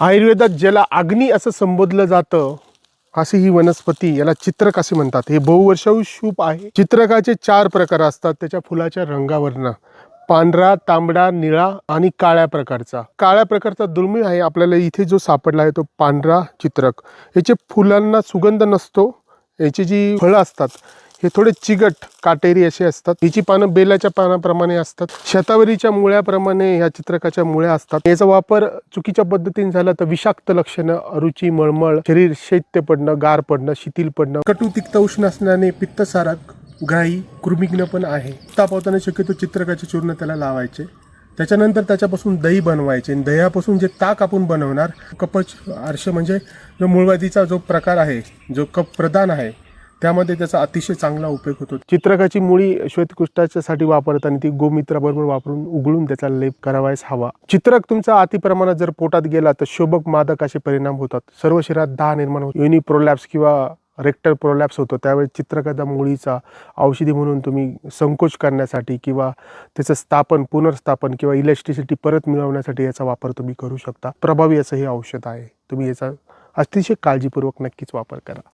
आयुर्वेदात ज्याला अग्नी असं संबोधलं जातं अशी ही वनस्पती याला चित्रक असे म्हणतात. हे बहुवर्षाऊ शूप आहे. चित्रकाचे चार प्रकार असतात. त्याच्या फुलाच्या रंगावरनं. पांढरा तांबडा निळा आणि काळ्या प्रकारचा. काळ्या प्रकारचा दुर्मिळ आहे. आपल्याला इथे जो सापडला आहे तो पांढरा चित्रक. याचे फुलांना सुगंध नसतो. याची जी फळं असतात हे थोडे चिगट काटेरी असे असतात. हिची पानं बेलाच्या पानाप्रमाणे असतात. शतावरीच्या मुळ्याप्रमाणे ह्या चित्रकाच्या मुळ्या असतात. याचा वापर चुकीच्या पद्धतीने झाला तर विषाक्त लक्षणं अरुची मळमळ शरीर शैत्य पडणं गार पडणं शिथिल पडणं कटू तिक्त उष्ण असल्याने पित्तसारक ग्राही कृमिग्न पण आहे. तापवताना शक्यतो चित्रकाचे चूर्ण त्याला लावायचे. त्याच्यानंतर त्याच्यापासून दही बनवायचे. दह्यापासून जे ताक आपण बनवणार कपच आरश म्हणजे जो मूळवादीचा जो प्रकार आहे जो कप प्रदान आहे त्यामध्ये त्याचा अतिशय चांगला उपयोग होतो. चित्रकाची मुळी श्वेतकुष्ठाच्यासाठी वापरताना ती गोमित्राबरोबर वापरून उघडून त्याचा लेप करावायस हवा. चित्रक तुमचा अतिप्रमाणात जर पोटात गेला तर शोभक मादक असे परिणाम होतात. सर्व शरीरात दाह निर्माण होतो. युनी प्रोलॅप्स किंवा रेक्टर प्रोलॅप्स होतो. त्यावेळी चित्रकथा मुळीचा औषधी म्हणून तुम्ही संकोच करण्यासाठी किंवा त्याचं स्थापन पुनर्स्थापन किंवा इलेक्ट्रिसिटी परत मिळवण्यासाठी याचा वापर तुम्ही करू शकता. प्रभावी असं हे औषध आहे. तुम्ही याचा अतिशय काळजीपूर्वक नक्कीच वापर करा.